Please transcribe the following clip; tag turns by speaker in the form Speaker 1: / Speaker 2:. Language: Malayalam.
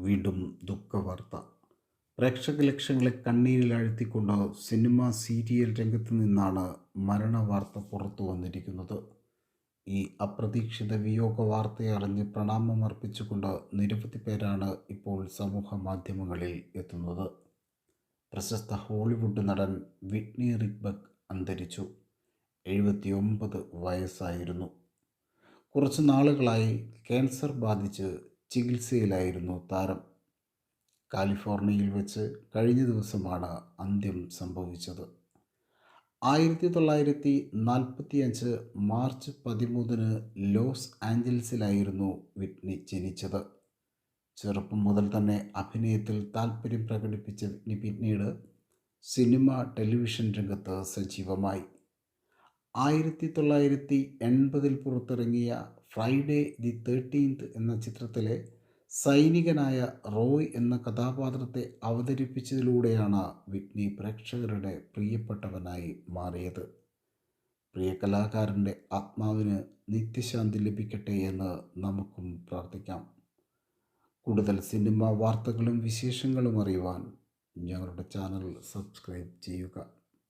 Speaker 1: വീണ്ടും ദുഃഖവാർത്ത. പ്രേക്ഷക ലക്ഷങ്ങളെ കണ്ണീരിൽ അഴുത്തിക്കൊണ്ട് സിനിമ സീരിയൽ രംഗത്ത് നിന്നാണ് മരണവാർത്ത പുറത്തു വന്നിരിക്കുന്നത്. ഈ അപ്രതീക്ഷിത വിയോഗ വാർത്തയെ അറിഞ്ഞ് പ്രണാമം അർപ്പിച്ചുകൊണ്ട് നിരവധി പേരാണ് ഇപ്പോൾ സമൂഹ മാധ്യമങ്ങളിൽ എത്തുന്നത്. പ്രശസ്ത ഹോളിവുഡ് നടൻ വിഡ്നി റിക്ബക് അന്തരിച്ചു. എഴുപത്തിയൊമ്പത് വയസ്സായിരുന്നു. കുറച്ച് നാളുകളായി ക്യാൻസർ ബാധിച്ച് ചികിത്സയിലായിരുന്നു താരം. കാലിഫോർണിയയിൽ വെച്ച് കഴിഞ്ഞ ദിവസമാണ് അന്ത്യം സംഭവിച്ചത്. ആയിരത്തി തൊള്ളായിരത്തി നാൽപ്പത്തി അഞ്ച് മാർച്ച് പതിമൂന്നിന് ലോസ് ആഞ്ചൽസിലായിരുന്നു വിറ്റ്നി ജനിച്ചത്. ചെറുപ്പം മുതൽ തന്നെ അഭിനയത്തിൽ താല്പര്യം പ്രകടിപ്പിച്ച വിറ്റ്നി പിന്നീട് സിനിമ ടെലിവിഷൻ രംഗത്ത് സജീവമായി. ആയിരത്തി തൊള്ളായിരത്തി എൺപതിൽ പുറത്തിറങ്ങിയ ഫ്രൈഡേ ദി തേർട്ടീൻത്ത് എന്ന ചിത്രത്തിലെ സൈനികനായ റോയ് എന്ന കഥാപാത്രത്തെ അവതരിപ്പിച്ചതിലൂടെയാണ് വിറ്റ്നി പ്രേക്ഷകരുടെ പ്രിയപ്പെട്ടവനായി മാറിയത്. പ്രിയ കലാകാരന്റെ ആത്മാവിന് നിത്യശാന്തി ലഭിക്കട്ടെ എന്ന് നമുക്കും പ്രാർത്ഥിക്കാം. കൂടുതൽ സിനിമ വാർത്തകളും വിശേഷങ്ങളും അറിയുവാൻ ഞങ്ങളുടെ ചാനൽ സബ്സ്ക്രൈബ് ചെയ്യുക.